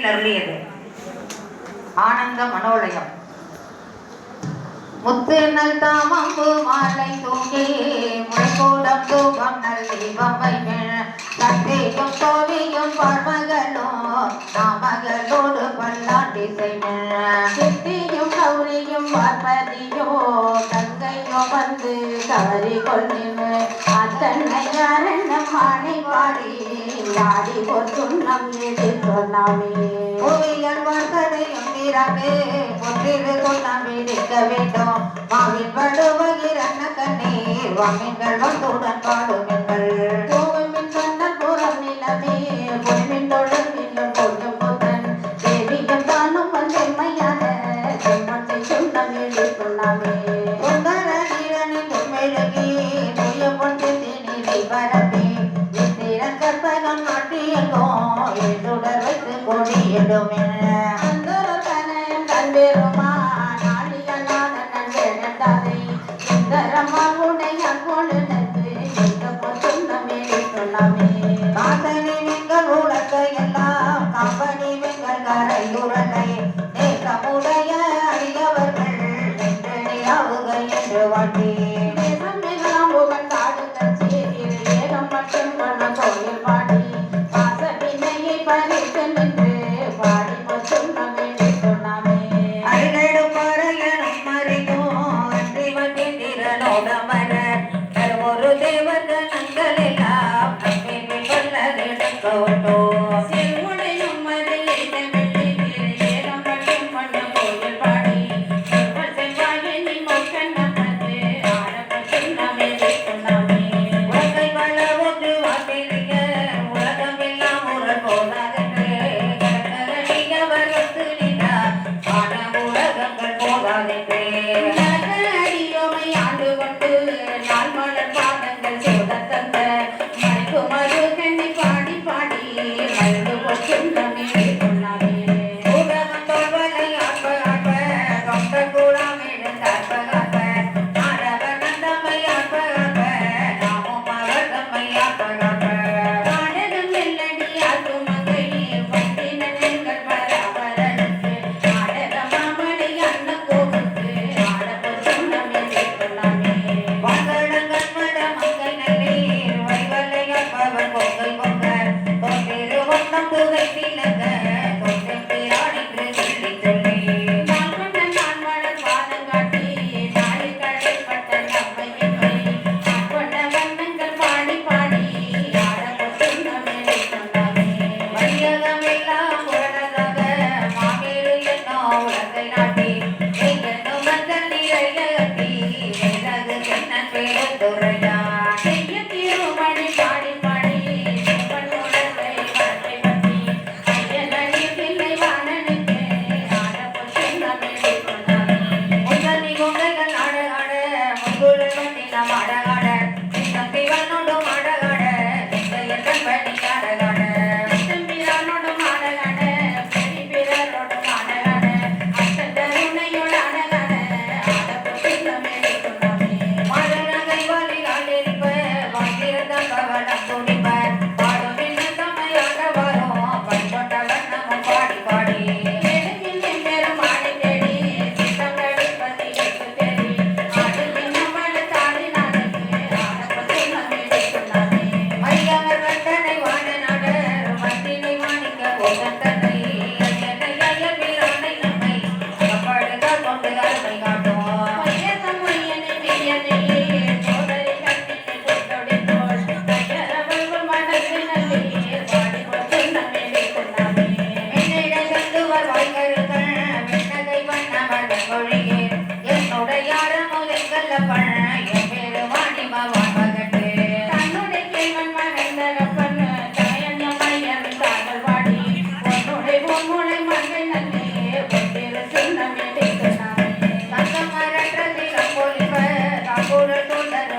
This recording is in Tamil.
அருளியது ஆனந்த மனோலயம். முத்துநல் தாமம்பு மாலை தூங்கி முறைகூடம் தூபம் நல்லி பம்பை சக்தியும் தோவியும் பல்மகளும் பல்லாண்டி சித்தியும் கௌரியும் பார்ப்பதியோ கங்கையோ வந்து கவரி கொள்ளினேன் தன்னை அரண்யம் மானை வாடி ஆடி பொற்றுண்ணம் எதிர்கொள்ளாமே கோயிலன் வார்த்தையும் தீரவே பொற்றிரு கொள்ளாமே நிற்க வேண்டும். மாவின் படுவகிரண்ண கண்ணீர் வாமின்கள் வந்துடன் பாடுமே நோயுடலுக்கு கொடியிடுமென அந்தரத்தனையும் தந்திருமான் ஆளியலான நன்றன ததை சுந்தரமாவுடை அங்கொழுதற்கு எங்கப்போ சொன்னமே சொல்லாமே காதலி நீங்கள் உலக எல்லாம் 哎，都来